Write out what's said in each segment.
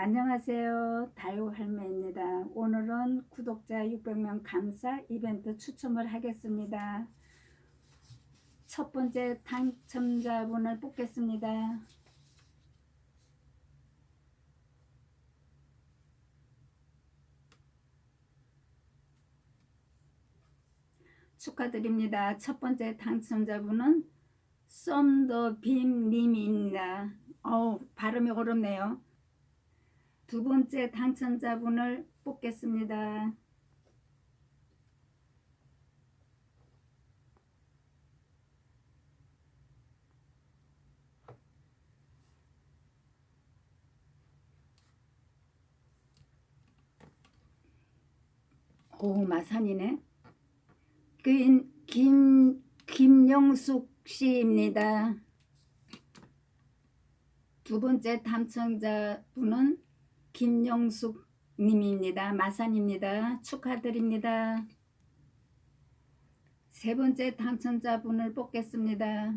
안녕하세요. 다요 할매입니다. 오늘은 구독자 600명 감사 이벤트 추첨을 하겠습니다. 첫 번째 당첨자분을 뽑겠습니다. 축하드립니다. 첫 번째 당첨자분은 썸더빔님입니다. 어우, 발음이 어렵네요. 두 번째 당첨자분을 뽑겠습니다. 오, 마산이네. 그 김, 김영숙 씨입니다. 두 번째 당첨자 분은 김영숙 님입니다. 마산입니다. 축하드립니다. 세 번째 당첨자분을 뽑겠습니다.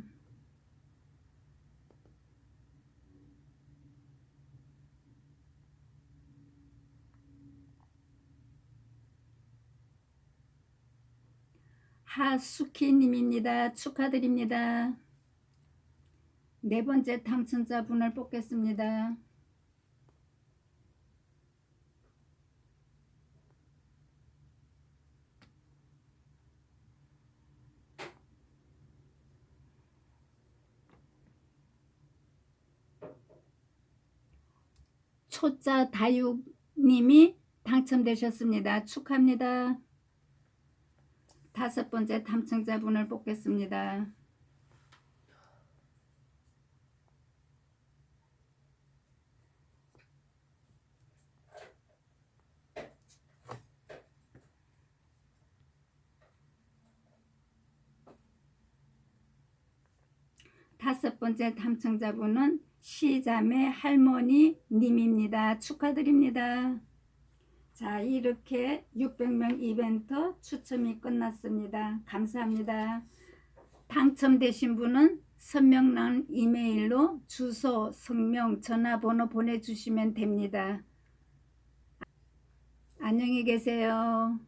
하수키 님입니다. 축하드립니다. 네 번째 당첨자분을 뽑겠습니다. 초짜 다육님이 당첨되셨습니다. 축하합니다. 다섯 번째 당첨자분을 뽑겠습니다. 다섯 번째 당첨자분은 시자매 할머니 님입니다. 축하드립니다. 자, 이렇게 600명 이벤트 추첨이 끝났습니다. 감사합니다. 당첨되신 분은 선명란 이메일로 주소, 성명, 전화번호 보내주시면 됩니다. 안녕히 계세요.